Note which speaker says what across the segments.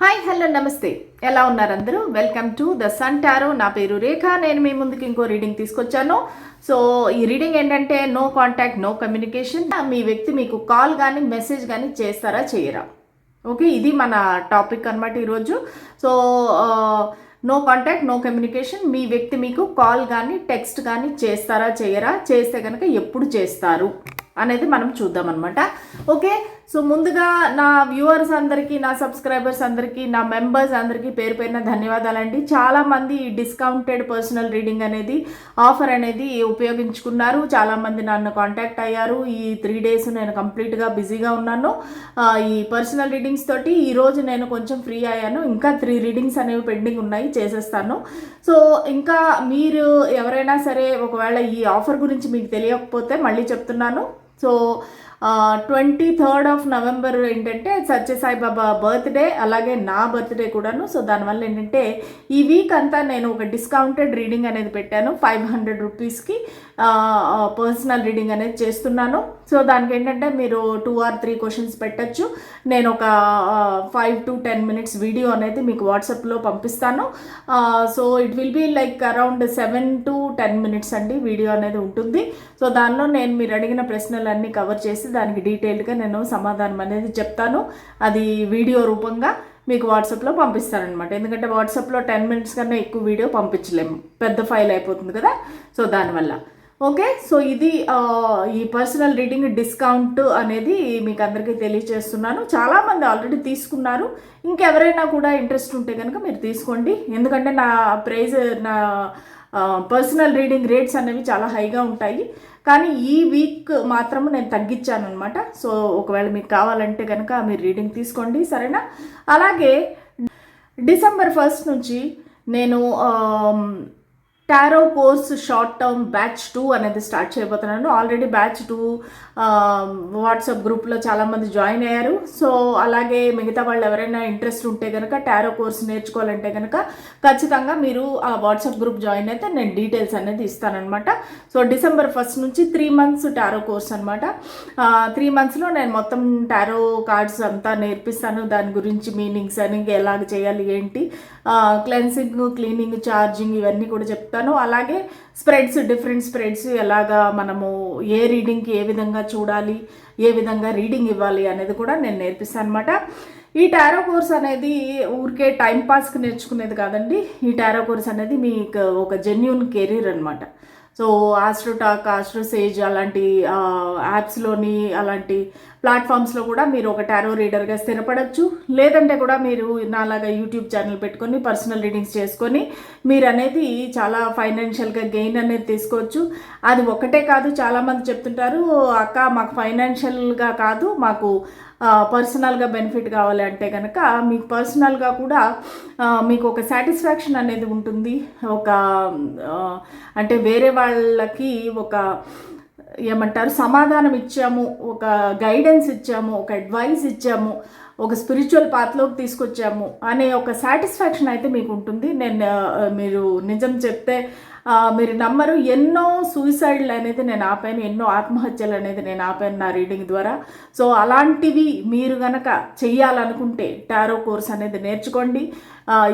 Speaker 1: Hi hello నమస్తే. ఎలా ఉన్నారు అందరూ? Welcome to the sun tarot నా పేరు రేఖ. నేను మీ ముందుకు ఇంకో రీడింగ్ తీసుకొచ్చాను. సో ఈ రీడింగ్ ఏంటంటే నో కాంటాక్ట్ నో కమ్యూనికేషన్ మీ వ్యక్తి మీకు కాల్ కానీ మెసేజ్ కానీ చేస్తారా చేయరా? ఓకే ఇది మన టాపిక్ అనమాట ఈరోజు. So no contact no communication మీ వ్యక్తి మీకు కాల్ కానీ టెక్స్ట్ కానీ చేస్తారా చేయరా? చేస్తే కనుక ఎప్పుడు చేస్తారు? అనేది మనం చూద్దాం అనమాట ఓకే సో ముందుగా నా వ్యూవర్స్ అందరికీ నా సబ్స్క్రైబర్స్ అందరికీ నా మెంబర్స్ అందరికీ పేరు పేరున ధన్యవాదాలండి. చాలామంది డిస్కౌంటెడ్ పర్సనల్ రీడింగ్ అనేది ఆఫర్ అనేది ఉపయోగించుకున్నారు. చాలామంది నన్ను కాంటాక్ట్ అయ్యారు. ఈ త్రీ డేస్ నేను కంప్లీట్గా బిజీగా ఉన్నాను. ఈ పర్సనల్ రీడింగ్స్ తోటి ఈరోజు నేను కొంచెం ఫ్రీ అయ్యాను. ఇంకా త్రీ రీడింగ్స్ అనేవి పెండింగ్ ఉన్నాయి చేసేస్తాను. సో ఇంకా మీరు ఎవరైనా సరే ఒకవేళ ఈ ఆఫర్ గురించి మీకు తెలియకపోతే మళ్ళీ చెప్తున్నాను. So twenty third of November ఏంటంటే సత్యసాయి బాబా బర్త్డే అలాగే నా బర్త్డే కూడాను. సో దానివల్ల ఏంటంటే ఈ వీక్ అంతా నేను ఒక డిస్కౌంటెడ్ రీడింగ్ అనేది పెట్టాను. ఫైవ్ హండ్రెడ్ రూపీస్కి పర్సనల్ రీడింగ్ అనేది చేస్తున్నాను. సో దానికి ఏంటంటే మీరు టూ ఆర్ త్రీ క్వశ్చన్స్ పెట్టచ్చు. నేను ఒక five to ten minutes video అనేది మీకు వాట్సాప్లో పంపిస్తాను. So it will be like around seven to ten minutes అండి వీడియో అనేది ఉంటుంది. సో దానిలో నేను మీరు అడిగిన ప్రశ్నలన్నీ కవర్ చేసి దానికి డీటెయిల్డ్గా నేను సమాధానం అనేది చెప్తాను. అది వీడియో రూపంగా మీకు వాట్సాప్లో పంపిస్తారనమాట ఎందుకంటే వాట్సాప్లో టెన్ మినిట్స్ కన్నా ఎక్కువ వీడియో పంపించలేము. పెద్ద ఫైల్ అయిపోతుంది కదా. సో దానివల్ల. ఓకే? సో ఇది ఈ పర్సనల్ రీడింగ్ డిస్కౌంట్ అనేది మీకు అందరికీ తెలియజేస్తున్నాను. చాలామంది ఆల్రెడీ తీసుకున్నారు. ఇంకెవరైనా కూడా ఇంట్రెస్ట్ ఉంటే కనుక మీరు తీసుకోండి. ఎందుకంటే నా ప్రైజ్ నా పర్సనల్ రీడింగ్ రేట్స్ అనేవి చాలా హైగా ఉంటాయి. కానీ ఈ వీక్ మాత్రం నేను తగ్గించాను అనమాట సో ఒకవేళ మీకు కావాలంటే కనుక మీరు రీడింగ్ తీసుకోండి సరేనా? అలాగే డిసెంబర్ ఫస్ట్ నుంచి నేను tarot course short term batch two అనేది స్టార్ట్ చేయబోతున్నాను. ఆల్రెడీ బ్యాచ్ టూ వాట్సాప్ గ్రూప్లో చాలామంది జాయిన్ అయ్యారు. సో అలాగే మిగతా వాళ్ళు ఎవరైనా ఇంట్రెస్ట్ ఉంటే కనుక టారో కోర్స్ నేర్చుకోవాలంటే కనుక ఖచ్చితంగా మీరు ఆ వాట్సాప్ గ్రూప్ జాయిన్ అయితే నేను డీటెయిల్స్ అనేది ఇస్తానమాట సో డిసెంబర్ ఫస్ట్ నుంచి త్రీ మంత్స్ టారో కోర్స్ అనమాట త్రీ మంత్స్లో నేను మొత్తం టారో కార్డ్స్ అంతా నేర్పిస్తాను. దాని గురించి మీనింగ్స్ అని ఎలాగ చేయాలి ఏంటి? క్లెన్సింగ్ క్లీనింగ్ ఛార్జింగ్ ఇవన్నీ కూడా చెప్తాను. అలాగే స్ప్రెడ్స్ డిఫరెంట్ స్ప్రెడ్స్ ఎలాగా మనము ఏ రీడింగ్కి ఏ విధంగా చూడాలి ఏ విధంగా రీడింగ్ ఇవ్వాలి అనేది కూడా నేను నేర్పిస్తాను అనమాట ఈ టారో కోర్స్ అనేది ఊరికే టైం పాస్కి నేర్చుకునేది కాదండి. ఈ టారో కోర్స్ అనేది మీకు ఒక జెన్యున్ కెరీర్ అనమాట సో ఆస్ట్రోటాక్ ఆస్ట్రోసేజ్ అలాంటి యాప్స్లోని అలాంటి ప్లాట్ఫామ్స్లో కూడా మీరు ఒక టారో రీడర్గా స్థిరపడచ్చు. లేదంటే కూడా మీరు నాలాగా యూట్యూబ్ ఛానల్ పెట్టుకొని పర్సనల్ రీడింగ్స్ చేసుకొని మీరు అనేది చాలా ఫైనాన్షియల్గా గెయిన్ అనేది తీసుకోవచ్చు. అది ఒకటే కాదు చాలామంది చెప్తుంటారు అక్క మాకు ఫైనాన్షియల్గా కాదు మాకు పర్సనల్గా బెనిఫిట్ కావాలి అంటే కనుక మీకు పర్సనల్గా కూడా మీకు ఒక సాటిస్ఫాక్షన్ అనేది ఉంటుంది. ఒక అంటే వేరే వాళ్ళకి ఒక ఏమంటారు సమాధానం ఇచ్చాము ఒక గైడెన్స్ ఇచ్చాము ఒక అడ్వైస్ ఇచ్చాము ఒక స్పిరిచువల్ పాత్లోకి తీసుకొచ్చాము అనే ఒక సాటిస్ఫాక్షన్ అయితే మీకు ఉంటుంది. నేను మీరు నిజం చెప్తే మీరు నమ్మరు. ఎన్నో సూసైడ్లు అనేది నేను ఆపాను. ఎన్నో ఆత్మహత్యలు అనేది నేను ఆపాను నా రీడింగ్ ద్వారా. సో అలాంటివి మీరు గనక చెయ్యాలనుకుంటే టారో కోర్స్ అనేది నేర్చుకోండి.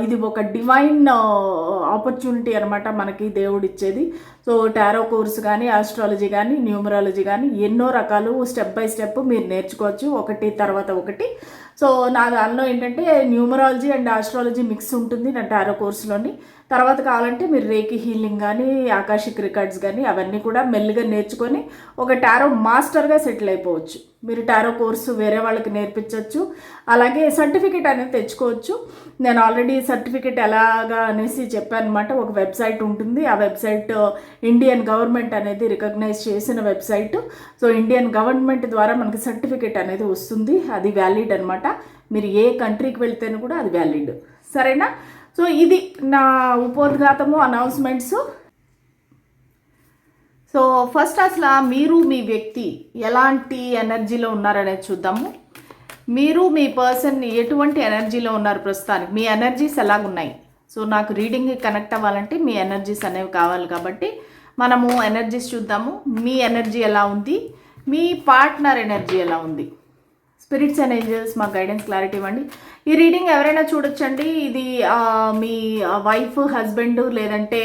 Speaker 1: ఇది ఒక డివైన్ ఆపర్చునిటీ అనమాట మనకి దేవుడు ఇచ్చేది సో టారో కోర్స్ కానీ ఆస్ట్రాలజీ కానీ న్యూమరాలజీ కానీ ఎన్నో రకాలు స్టెప్ బై స్టెప్ మీరు నేర్చుకోవచ్చు. ఒకటి తర్వాత ఒకటి. సో నా దానిలో ఏంటంటే న్యూమరాలజీ అండ్ ఆస్ట్రాలజీ మిక్స్ ఉంటుంది నా టారో కోర్సులోని తర్వాత కావాలంటే మీరు రేకి హీలింగ్ కానీ ఆకాశిక్ రికార్డ్స్ కానీ అవన్నీ కూడా మెల్లిగా నేర్చుకొని ఒక టారో మాస్టర్గా సెటిల్ అయిపోవచ్చు. మీరు టారో కోర్సు వేరే వాళ్ళకి నేర్పించవచ్చు అలాగే సర్టిఫికేట్ అనేది తెచ్చుకోవచ్చు. నేను ఆల్రెడీ సర్టిఫికేట్ ఎలాగా అనేసి చెప్పాను అనమాట ఒక వెబ్సైట్ ఉంటుంది. ఆ వెబ్సైట్ ఇండియన్ గవర్నమెంట్ అనేది రికగ్నైజ్ చేసిన వెబ్సైట్. సో ఇండియన్ గవర్నమెంట్ ద్వారా మనకి సర్టిఫికేట్ అనేది వస్తుంది. అది వ్యాలిడ్ అనమాట మీరు ఏ కంట్రీకి వెళ్తేనే కూడా అది వ్యాలిడ్. సరేనా? సో ఇది నా ఉపోద్ఘాతము అనౌన్స్మెంట్స్. సో ఫస్ట్ అసలు మీరు మీ వ్యక్తి ఎలాంటి ఎనర్జీలో ఉన్నారనేది చూద్దాము. మీరు మీ పర్సన్ ఎటువంటి ఎనర్జీలో ఉన్నారు ప్రస్తుతానికి? మీ ఎనర్జీస్ ఎలాగున్నాయి? సో నాకు రీడింగ్ కనెక్ట్ అవ్వాలంటే మీ ఎనర్జీస్ అనేవి కావాలి కాబట్టి మనము ఎనర్జీస్ చూద్దాము. మీ ఎనర్జీ ఎలా ఉంది? మీ పార్ట్నర్ ఎనర్జీ ఎలా ఉంది? స్పిరిట్స్ అండ్ ఏంజల్స్ మాకు గైడెన్స్ క్లారిటీ ఇవ్వండి. ఈ రీడింగ్ ఎవరైనా చూడొచ్చండి. ఇది మీ వైఫ్ హస్బెండ్ లేదంటే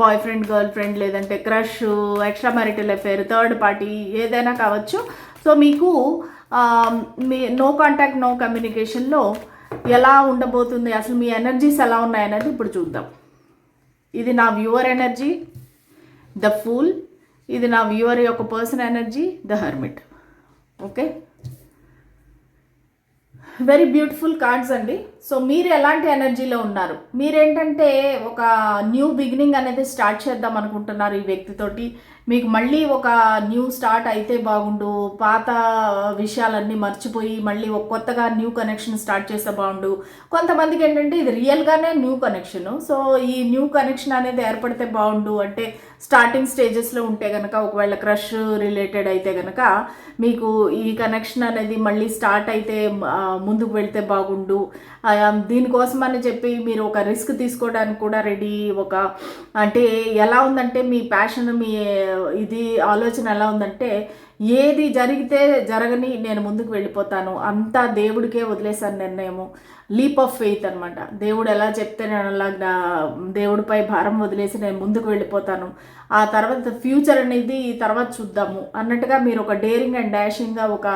Speaker 1: బాయ్ ఫ్రెండ్ గర్ల్ ఫ్రెండ్ లేదంటే crush extra marital affair third party ఏదైనా కావచ్చు. సో మీకు మీ నో కాంటాక్ట్ నో కమ్యూనికేషన్లో ఎలా ఉండబోతుంది అసలు మీ ఎనర్జీస్ ఎలా ఉన్నాయనేది ఇప్పుడు చూద్దాం. ఇది నా వ్యూవర్ ఎనర్జీ ద ఫూల్. ఇది నా వ్యూవర్ యొక్క person energy the hermit. Okay? Very beautiful cards అండి. సో మీరు ఎలాంటి ఎనర్జీలో ఉన్నారు? మీరేంటంటే ఒక న్యూ బిగినింగ్ అనేది స్టార్ట్ చేద్దాం అనుకుంటున్నారు ఈ వ్యక్తితోటి? మీకు మళ్ళీ ఒక న్యూ స్టార్ట్ అయితే బాగుండు పాత విషయాలన్నీ మర్చిపోయి మళ్ళీ ఒక కొత్తగా న్యూ కనెక్షన్ స్టార్ట్ చేస్తే బాగుండు. కొంతమందికి ఏంటంటే ఇది రియల్గానే న్యూ కనెక్షన్ సో ఈ న్యూ కనెక్షన్ అనేది ఏర్పడితే బాగుండు అంటే స్టార్టింగ్ స్టేజెస్లో ఉంటే కనుక ఒకవేళ క్రష్ రిలేటెడ్ అయితే కనుక మీకు ఈ కనెక్షన్ అనేది మళ్ళీ స్టార్ట్ అయితే ముందుకు వెళ్తే బాగుండు. దీనికోసం అని చెప్పి మీరు ఒక రిస్క్ తీసుకోవడానికి కూడా రెడీ ఒక అంటే ఎలా ఉందంటే మీ ప్యాషన్ మీ ఇది ఆలోచన ఎలా ఉందంటే ఏది జరిగితే జరగని నేను ముందుకు వెళ్ళిపోతాను అంతా దేవుడికే వదిలేశాను నిర్ణయము. లీప్ ఆఫ్ ఫెయిత్ అనమాట దేవుడు ఎలా చెప్తే నేను అలా దేవుడిపై భారం వదిలేసి నేను ముందుకు వెళ్ళిపోతాను. ఆ తర్వాత ఫ్యూచర్ అనేది తర్వాత చూద్దాము. అన్నట్టుగా మీరు ఒక డేరింగ్ అండ్ డాషింగ్గా ఒక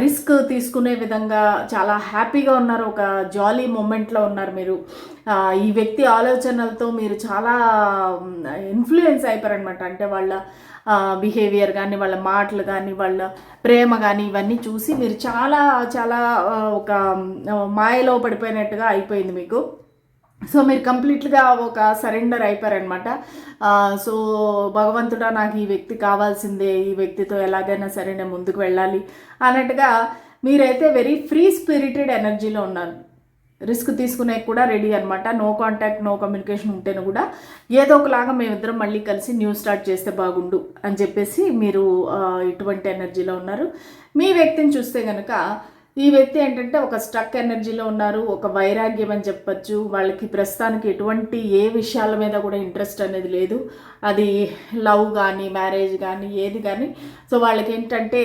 Speaker 1: రిస్క్ తీసుకునే విధంగా చాలా హ్యాపీగా ఉన్నారు. ఒక జాలీ మూమెంట్లో ఉన్నారు మీరు. ఈ వ్యక్తి ఆలోచనలతో మీరు చాలా ఇన్ఫ్లుయెన్స్ అయిపోయారనమాట అంటే వాళ్ళ బిహేవియర్ కానీ వాళ్ళ మాటలు కానీ వాళ్ళ ప్రేమ కానీ ఇవన్నీ చూసి మీరు చాలా చాలా ఒక మాయలో పడిపోయినట్టుగా అయిపోయింది మీకు. సో మీరు కంప్లీట్గా ఒక సరెండర్ అయిపోయారనమాట సో భగవంతుడా నాకు ఈ వ్యక్తి కావాల్సిందే ఈ వ్యక్తితో ఎలాగైనా సరే నేను ముందుకు వెళ్ళాలి అన్నట్టుగా మీరైతే వెరీ ఫ్రీ స్పిరిటెడ్ ఎనర్జీలో ఉన్నారు. రిస్క్ తీసుకునే కూడా రెడీ అనమాట నో కాంటాక్ట్ నో కమ్యూనికేషన్ ఉంటేనే కూడా ఏదో ఒకలాగా మేమిద్దరం మళ్ళీ కలిసి న్యూ స్టార్ట్ చేస్తే బాగుండు అని చెప్పేసి మీరు ఇటువంటి ఎనర్జీలో ఉన్నారు. మీ వ్యక్తిని చూస్తే కనుక ఈ వ్యక్తి ఏంటంటే ఒక స్టక్ ఎనర్జీలో ఉన్నారు ఒక వైరాగ్యం అని చెప్పచ్చు. వాళ్ళకి ప్రస్తుతానికి ఎటువంటి ఏ విషయాల మీద కూడా ఇంట్రెస్ట్ అనేది లేదు. అది లవ్ కానీ మ్యారేజ్ కానీ ఏది కానీ సో వాళ్ళకి ఏంటంటే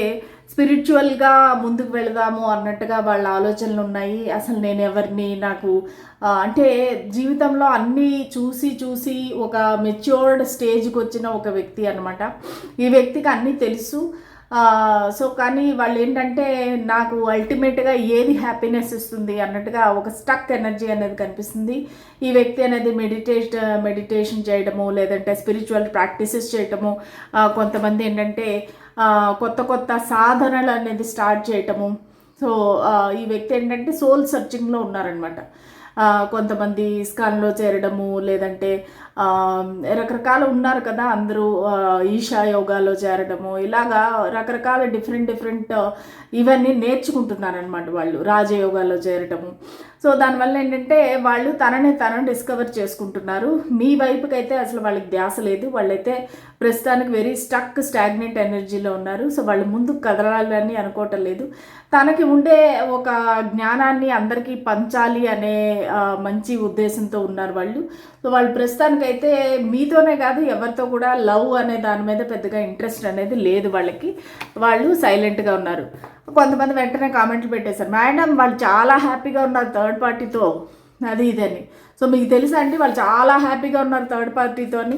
Speaker 1: స్పిరిచువల్గా ముందుకు వెళదాము అన్నట్టుగా వాళ్ళ ఆలోచనలు ఉన్నాయి. అసలు నేను ఎవరిని నాకు అంటే జీవితంలో అన్నీ చూసి చూసి ఒక మెచ్యూర్డ్ స్టేజ్కి వచ్చిన ఒక వ్యక్తి అనమాట ఈ వ్యక్తికి అన్నీ తెలుసు. సో కానీ వాళ్ళు ఏంటంటే నాకు అల్టిమేట్గా ఏది హ్యాపీనెస్ ఇస్తుంది అన్నట్టుగా ఒక స్టక్ ఎనర్జీ అనేది కనిపిస్తుంది. ఈ వ్యక్తి అనేది మెడిటేట్ మెడిటేషన్ చేయడము లేదంటే స్పిరిచువల్ ప్రాక్టీసెస్ చేయటము కొంతమంది ఏంటంటే కొత్త కొత్త సాధనలు అనేది స్టార్ట్ చేయటము. సో ఈ వ్యక్తి ఏంటంటే సోల్ సర్చింగ్లో ఉన్నారనమాట కొంతమంది ఇస్కాన్లో చేరడము లేదంటే రకరకాలు ఉన్నారు కదా అందరూ ఈషా యోగాలో చేరడము ఇలాగా రకరకాల డిఫరెంట్ డిఫరెంట్ ఇవన్నీ నేర్చుకుంటున్నారనమాట వాళ్ళు రాజయోగాలో చేరటము సో దానివల్ల ఏంటంటే వాళ్ళు తనని తనని డిస్కవర్ చేసుకుంటున్నారు. మీ వైపుకి అయితే అసలు వాళ్ళకి ధ్యాస లేదు. వాళ్ళైతే ప్రస్తుతానికి వెరీ స్టక్ స్టాగ్నెంట్ ఎనర్జీలో ఉన్నారు. సో వాళ్ళు ముందుకు కదలాలని అనుకోవటం లేదు. తనకి ఉండే ఒక జ్ఞానాన్ని అందరికీ పంచాలి అనే మంచి ఉద్దేశంతో ఉన్నారు వాళ్ళు. సో వాళ్ళు ప్రస్తుతానికైతే మీతోనే కాదు ఎవరితో కూడా లవ్ అనే దాని మీద పెద్దగా ఇంట్రెస్ట్ అనేది లేదు వాళ్ళకి. వాళ్ళు సైలెంట్గా ఉన్నారు. కొంతమంది వెంటనే కామెంట్లు పెట్టేశారు. మేడం వాళ్ళు చాలా హ్యాపీగా ఉన్నారు థర్డ్ పార్టీతో. అది ఇదని సో మీకు తెలుసా అండి వాళ్ళు చాలా హ్యాపీగా ఉన్నారు థర్డ్ పార్టీతోని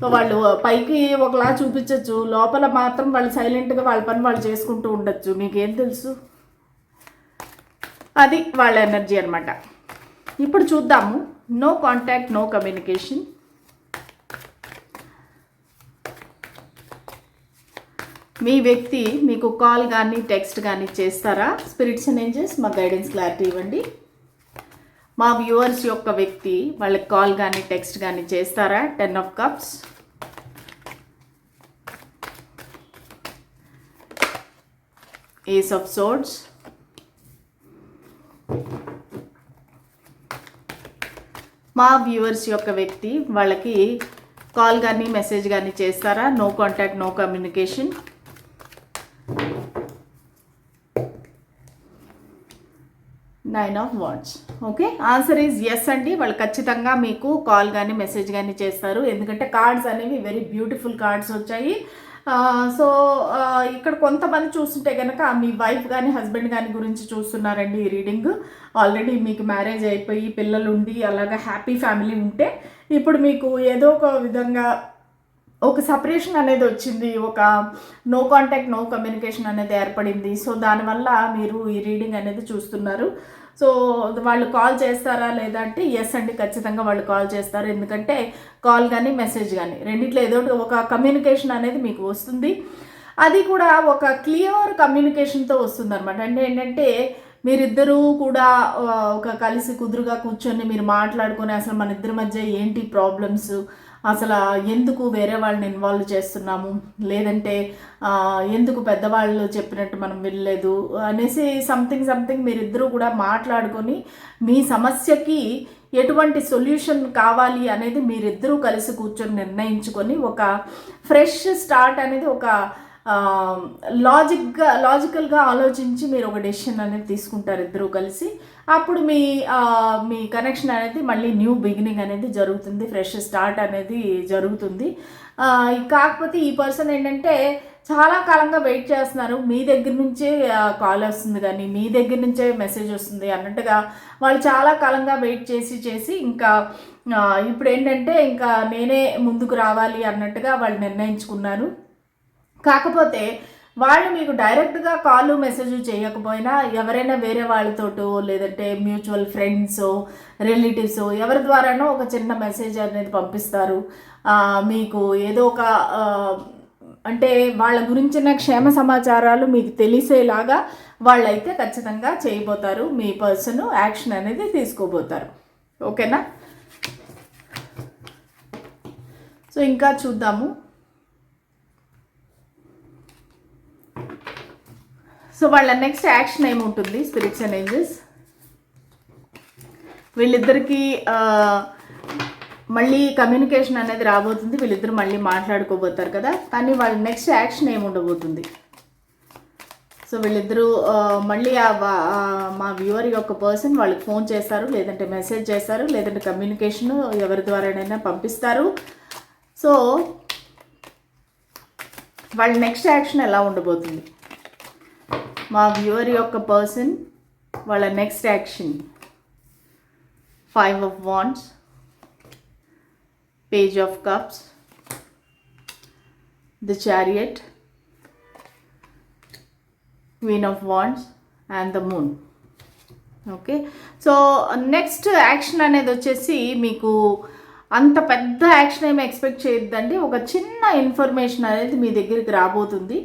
Speaker 1: సో వాళ్ళు పైకి ఒకలా చూపించవచ్చు లోపల మాత్రం వాళ్ళు సైలెంట్గా వాళ్ళ పని వాళ్ళు చేసుకుంటూ ఉండొచ్చు. మీకేం తెలుసు? అది వాళ్ళ ఎనర్జీ అనమాట ఇప్పుడు చూద్దాము. No contact no communication. మీ వ్యక్తి మీకు కాల్ కానీ టెక్స్ట్ కానీ చేస్తారా? స్పిరిట్స్ అండ్ ఏంజెస్ మా గైడెన్స్ క్లారిటీ ఇవ్వండి. మా వ్యూవర్స్ యొక్క వ్యక్తి వాళ్ళకి కాల్ కానీ టెక్స్ట్ కానీ చేస్తారా? Ten of cups. Ace of swords. మా వ్యూవర్స్ యొక్క వ్యక్తి వాళ్ళకి కాల్ కానీ మెసేజ్ కానీ చేస్తారా? No contact no communication. Nine of wands. Okay? Answer is yes అండి. వాళ్ళు ఖచ్చితంగా మీకు కాల్ కానీ మెసేజ్ కానీ చేస్తారు. ఎందుకంటే కార్డ్స్ అనేవి వెరీ బ్యూటిఫుల్ కార్డ్స్ వచ్చాయి. సో ఇక్కడ కొంతమంది చూస్తుంటే కనుక మీ వైఫ్ కానీ హస్బెండ్ కానీ గురించి చూస్తున్నారండి ఈ రీడింగ్. ఆల్రెడీ మీకు మ్యారేజ్ అయిపోయి పిల్లలు ఉండి అలాగా హ్యాపీ ఫ్యామిలీ ఉంటే ఇప్పుడు మీకు ఏదో ఒక విధంగా ఒక సపరేషన్ అనేది వచ్చింది. ఒక నో కాంటాక్ట్ నో కమ్యూనికేషన్ అనేది ఏర్పడింది. సో దానివల్ల మీరు ఈ రీడింగ్ అనేది చూస్తున్నారు. సో వాళ్ళు కాల్ చేస్తారా లేదా అంటే ఎస్ అండి ఖచ్చితంగా వాళ్ళు కాల్ చేస్తారు. ఎందుకంటే కాల్ కానీ మెసేజ్ కానీ రెండిట్లో ఏదో ఒకటి ఒక కమ్యూనికేషన్ అనేది మీకు వస్తుంది. అది కూడా ఒక క్లియర్ కమ్యూనికేషన్తో వస్తుంది అనమాట అంటే ఏంటంటే మీరిద్దరూ కూడా ఒక కలిసి కుదురుగా కూర్చొని మీరు మాట్లాడుకొని అసలు మన ఇద్దరి మధ్య ఏంటి ప్రాబ్లమ్స్ అసలు ఎందుకు వేరే వాళ్ళని ఇన్వాల్వ్ చేస్తున్నాము? లేదంటే ఎందుకు పెద్దవాళ్ళు చెప్పినట్టు మనం వినలేదు? అనేసి సంథింగ్ సంథింగ్ మీరిద్దరూ కూడా మాట్లాడుకొని మీ సమస్యకి ఎటువంటి సొల్యూషన్ కావాలి అనేది మీరిద్దరూ కలిసి కూర్చొని నిర్ణయించుకొని ఒక ఫ్రెష్ స్టార్ట్ అనేది ఒక లాజిక్గా లాజికల్గా ఆలోచించి మీరు ఒక డెసిషన్ అనేది తీసుకుంటారు ఇద్దరూ కలిసి. అప్పుడు మీ మీ కనెక్షన్ అనేది మళ్ళీ న్యూ బిగినింగ్ అనేది జరుగుతుంది ఫ్రెష్ స్టార్ట్ అనేది జరుగుతుంది. కాకపోతే ఈ పర్సన్ ఏంటంటే చాలా కాలంగా వెయిట్ చేస్తున్నారు. మీ దగ్గర నుంచే కాల్ వస్తుంది కానీ మీ దగ్గర నుంచే మెసేజ్ వస్తుంది అన్నట్టుగా వాళ్ళు చాలా కాలంగా వెయిట్ చేసి చేసి ఇంకా ఇప్పుడు ఏంటంటే ఇంకా నేనే ముందుకు రావాలి అన్నట్టుగా వాళ్ళు నిర్ణయించుకున్నారు. కాకపోతే వాళ్ళు మీకు డైరెక్ట్గా కాల్ మెసేజ్ చేయకపోయినా ఎవరైనా వేరే వాళ్ళతోటో లేదంటే మ్యూచువల్ ఫ్రెండ్స్ రిలేటివ్స్ ఎవరి ద్వారానో ఒక చిన్న మెసేజ్ అనేది పంపిస్తారు. మీకు ఏదో ఒక అంటే వాళ్ళ గురించిన క్షేమ సమాచారాలు మీకు తెలిసేలాగా వాళ్ళైతే ఖచ్చితంగా చేయబోతారు. మీ పర్సన్ యాక్షన్ అనేది తీసుకోబోతారు. ఓకేనా? సో ఇంకా చూద్దాము. సో వాళ్ళ నెక్స్ట్ యాక్షన్ ఏముంటుంది? స్పిరిట్స్ అండ్ ఏంజెస్ వీళ్ళిద్దరికీ మళ్ళీ కమ్యూనికేషన్ అనేది రాబోతుంది. వీళ్ళిద్దరు మళ్ళీ మాట్లాడుకోబోతారు కదా. కానీ వాళ్ళ నెక్స్ట్ యాక్షన్ ఏముండబోతుంది? సో వీళ్ళిద్దరూ మళ్ళీ ఆ వా- మా వ్యూవర్ యొక్క పర్సన్ వాళ్ళకి ఫోన్ చేస్తారు. లేదంటే మెసేజ్ చేస్తారు. లేదంటే కమ్యూనికేషన్ ఎవరి ద్వారానైనా పంపిస్తారు. సో వాళ్ళ నెక్స్ట్ యాక్షన్ ఎలా ఉండబోతుంది? మా వ్యూవర్ యొక్క పర్సన్ వాళ్ళ next action five of wands page of cups the chariot queen of wands and the moon okay so next action అనేది వచ్చేసి మీకు అంత పెద్ద యాక్షన్ ఏమి ఎక్స్పెక్ట్ చేయొద్దండి. ఒక చిన్న ఇన్ఫర్మేషన్ అనేది మీ దగ్గరికి రాబోతుంది.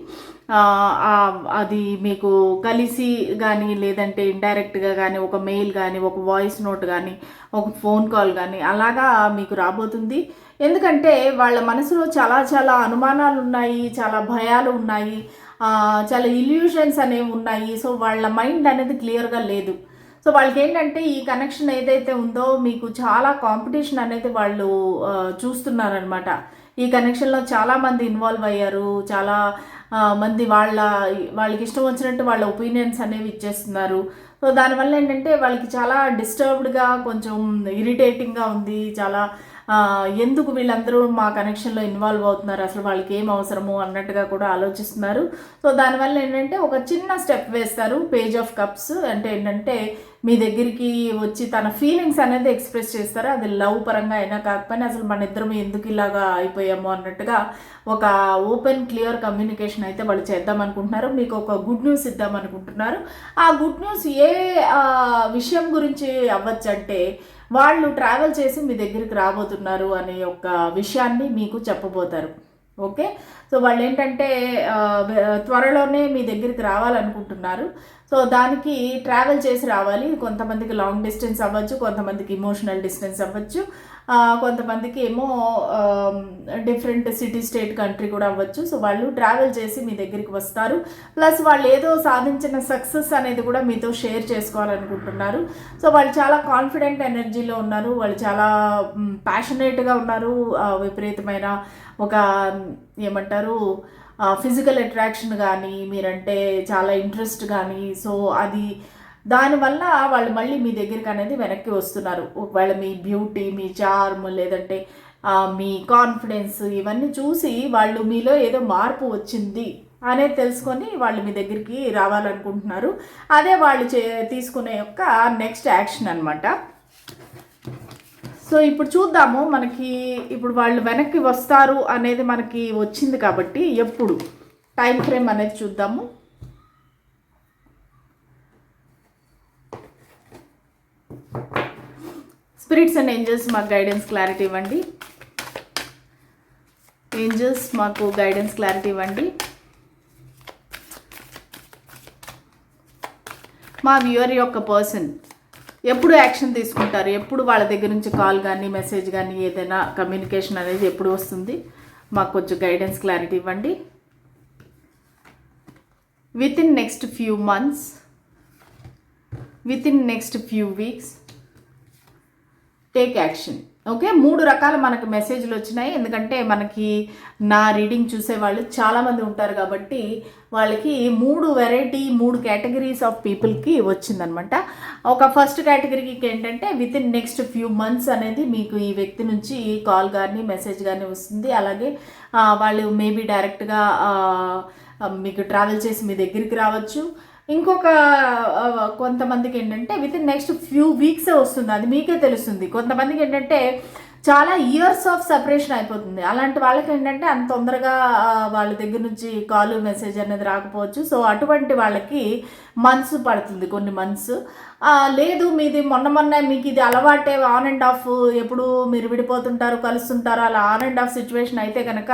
Speaker 1: అది మీకు కలిసి కానీ లేదంటే ఇండైరెక్ట్గా కానీ ఒక మెయిల్ కానీ ఒక వాయిస్ నోట్ కానీ ఒక ఫోన్ కాల్ కానీ అలాగా మీకు రాబోతుంది. ఎందుకంటే వాళ్ళ మనసులో చాలా చాలా అనుమానాలు ఉన్నాయి చాలా భయాలు ఉన్నాయి చాలా ఇల్యూషన్స్ అనేవి ఉన్నాయి. సో వాళ్ళ మైండ్ అనేది క్లియర్గా లేదు. సో వాళ్ళకి ఏంటంటే ఈ కనెక్షన్ ఏదైతే ఉందో మీకు చాలా కాంపిటీషన్ అనేది వాళ్ళు చూస్తున్నారనమాట ఈ కనెక్షన్లో చాలామంది ఇన్వాల్వ్ అయ్యారు చాలా మంది వాళ్ళ వాళ్ళకి ఇష్టం వచ్చినట్టు వాళ్ళ ఒపీనియన్స్ అనేవి ఇచ్చేస్తున్నారు. సో దానివల్ల ఏంటంటే వాళ్ళకి చాలా డిస్టర్బ్డ్గా కొంచెం ఇరిటేటింగ్గా ఉంది. చాలా ఎందుకు వీళ్ళందరూ మా కనెక్షన్లో ఇన్వాల్వ్ అవుతున్నారు? అసలు వాళ్ళకి ఏం అవసరము అన్నట్టుగా కూడా ఆలోచిస్తున్నారు. సో దానివల్ల ఏంటంటే ఒక చిన్న స్టెప్ వేస్తారు పేజ్ ఆఫ్ కప్స్ అంటే ఏంటంటే మీ దగ్గరికి వచ్చి తన ఫీలింగ్స్ అనేది ఎక్స్ప్రెస్ చేస్తారు? అది లవ్ పరంగా అయినా కాకపోయినా అసలు మన ఇద్దరం ఎందుకు ఇలాగా అయిపోయాము అన్నట్టుగా ఒక ఓపెన్ క్లియర్ కమ్యూనికేషన్ అయితే వాళ్ళు చేద్దాం అనుకుంటున్నారు. మీకు ఒక గుడ్ న్యూస్ ఇద్దాం అనుకుంటున్నారు. ఆ గుడ్ న్యూస్ ఏ విషయం గురించి అవ్వచ్చు అంటే వాళ్ళు ట్రావెల్ చేసి మీ దగ్గరికి రాబోతున్నారు అనే ఒక విషయాన్ని మీకు చెప్పబోతారు. ఓకే సో వాళ్ళు ఏంటంటే త్వరలోనే మీ దగ్గరికి రావాలనుకుంటున్నారు. సో దానికి ట్రావెల్ చేసి రావాలి. కొంతమందికి లాంగ్ డిస్టెన్స్ అవ్వచ్చు కొంతమందికి ఇమోషనల్ డిస్టెన్స్ అవ్వచ్చు. కొంతమందికి ఏమో డిఫరెంట్ సిటీ స్టేట్ కంట్రీ కూడా అవ్వచ్చు. సో వాళ్ళు ట్రావెల్ చేసి మీ దగ్గరికి వస్తారు. ప్లస్ వాళ్ళు ఏదో సాధించిన సక్సెస్ అనేది కూడా మీతో షేర్ చేసుకోవాలనుకుంటున్నారు. సో వాళ్ళు చాలా కాన్ఫిడెంట్ ఎనర్జీలో ఉన్నారు. వాళ్ళు చాలా ప్యాషనేట్గా ఉన్నారు. విపరీతమైన ఒక ఏమంటారు ఫిజికల్ అట్రాక్షన్ కానీ మీరంటే చాలా ఇంట్రెస్ట్ కానీ సో అది దానివల్ల వాళ్ళు మళ్ళీ మీ దగ్గరికి అనేది వెనక్కి వస్తున్నారు. ఒకవేళ మీ బ్యూటీ మీ చార్మ్ లేదంటే మీ కాన్ఫిడెన్స్ ఇవన్నీ చూసి వాళ్ళు మీలో ఏదో మార్పు వచ్చింది అనేది తెలుసుకొని వాళ్ళు మీ దగ్గరికి రావాలనుకుంటున్నారు. అదే వాళ్ళు చే తీసుకునే యొక్క నెక్స్ట్ యాక్షన్ అనమాట సో ఇప్పుడు చూద్దాము మనకి ఇప్పుడు వాళ్ళు వెనక్కి వస్తారు అనేది మనకి వచ్చింది కాబట్టి ఎప్పుడు? టైం ఫ్రేమ్ అనేది చూద్దాము. స్పిరిట్స్ అండ్ ఏంజల్స్ మాకు గైడెన్స్ క్లారిటీ ఇవ్వండి. ఏంజల్స్ మాకు గైడెన్స్ క్లారిటీ ఇవ్వండి. మా వ్యూవర్ యొక్క పర్సన్ ఎప్పుడు యాక్షన్ తీసుకుంటారు? ఎప్పుడు వాళ్ళ దగ్గర నుంచి కాల్ కానీ మెసేజ్ కానీ ఏదైనా కమ్యూనికేషన్ అనేది ఎప్పుడు వస్తుంది? మాకు కొంచెం గైడెన్స్ క్లారిటీ ఇవ్వండి. Within next few months within next few weeks take action. Okay? మూడు రకాల మనకు మెసేజ్లు వచ్చినాయి. ఎందుకంటే మనకి నా రీడింగ్ చూసే వాళ్ళు చాలామంది ఉంటారు కాబట్టి వాళ్ళకి మూడు వెరైటీ మూడు కేటగిరీస్ ఆఫ్ పీపుల్కి వచ్చిందనమాట. ఒక ఫస్ట్ కేటగిరీకి ఏంటంటే within next few months అనేది మీకు ఈ వ్యక్తి నుంచి కాల్ కానీ మెసేజ్ కానీ వస్తుంది. అలాగే వాళ్ళు మేబీ డైరెక్ట్గా మీకు ట్రావెల్ చేసి మీ దగ్గరికి రావచ్చు. ఇంకొక కొంతమందికి ఏంటంటే విత్ ఇన్ నెక్స్ట్ ఫ్యూ వీక్సే వస్తుంది. అది మీకే తెలుస్తుంది. కొంతమందికి ఏంటంటే చాలా ఇయర్స్ ఆఫ్ సపరేషన్ అయిపోతుంది. అలాంటి వాళ్ళకి ఏంటంటే అంత తొందరగా వాళ్ళ దగ్గర నుంచి కాల్ మెసేజ్ అనేది రాకపోవచ్చు. సో అటువంటి వాళ్ళకి మంత్స్ పడుతుంది కొన్ని మంత్స్ లేదు మీది మొన్న మొన్న మీకు ఇది అలవాటే ఆన్ అండ్ ఆఫ్ ఎప్పుడు మీరు విడిపోతుంటారు కలుస్తుంటారు అలా ఆన్ అండ్ ఆఫ్ సిచ్యువేషన్ అయితే కనుక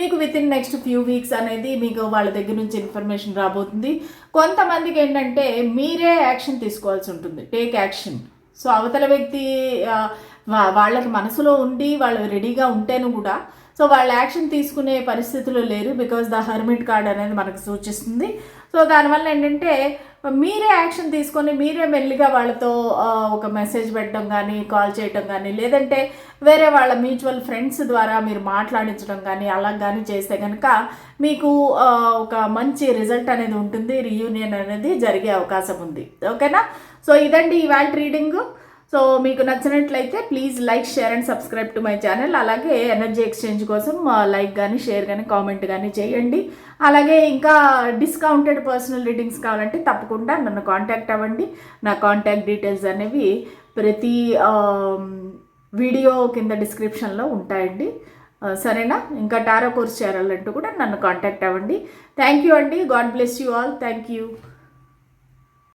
Speaker 1: మీకు within next few weeks అనేది మీకు వాళ్ళ దగ్గర నుంచి ఇన్ఫర్మేషన్ రాబోతుంది. కొంతమందికి ఏంటంటే మీరే యాక్షన్ తీసుకోవాల్సి ఉంటుంది టేక్ యాక్షన్ సో అవతల వ్యక్తి వాళ్ళకి మనసులో ఉండి వాళ్ళు రెడీగా ఉంటేను కూడా. సో వాళ్ళు యాక్షన్ తీసుకునే పరిస్థితులు లేరు బికాజ్ ద హర్మిట్ కార్డ్ అనేది మనకు సూచిస్తుంది. సో దానివల్ల ఏంటంటే మీరే యాక్షన్ తీసుకొని మీరే మెల్లిగా వాళ్ళతో ఒక మెసేజ్ పెట్టడం కానీ కాల్ చేయడం కానీ లేదంటే వేరే వాళ్ళ మ్యూచువల్ ఫ్రెండ్స్ ద్వారా మీరు మాట్లాడించడం కానీ అలా కానీ చేస్తే కనుక మీకు ఒక మంచి రిజల్ట్ అనేది ఉంటుంది. రీయూనియన్ అనేది జరిగే అవకాశం ఉంది. ఓకేనా? సో ఇదండి ఇవాళ రీడింగ్. సో మీకు నచ్చినట్లయితే please like share and subscribe to my channel అలాగే ఎనర్జీ ఎక్స్చేంజ్ కోసం లైక్ కానీ షేర్ కానీ కామెంట్ కానీ చేయండి. అలాగే ఇంకా డిస్కౌంటెడ్ పర్సనల్ రీడింగ్స్ కావాలంటే తప్పకుండా నన్ను కాంటాక్ట్ అవ్వండి. నా కాంటాక్ట్ డీటెయిల్స్ అనేవి ప్రతి వీడియో కింద డిస్క్రిప్షన్లో ఉంటాయండి. సరేనా? ఇంకా టారో కోర్స్ చేరాలంటూ కూడా నన్ను కాంటాక్ట్ అవ్వండి. థ్యాంక్ యూ అండి. God bless you all thank you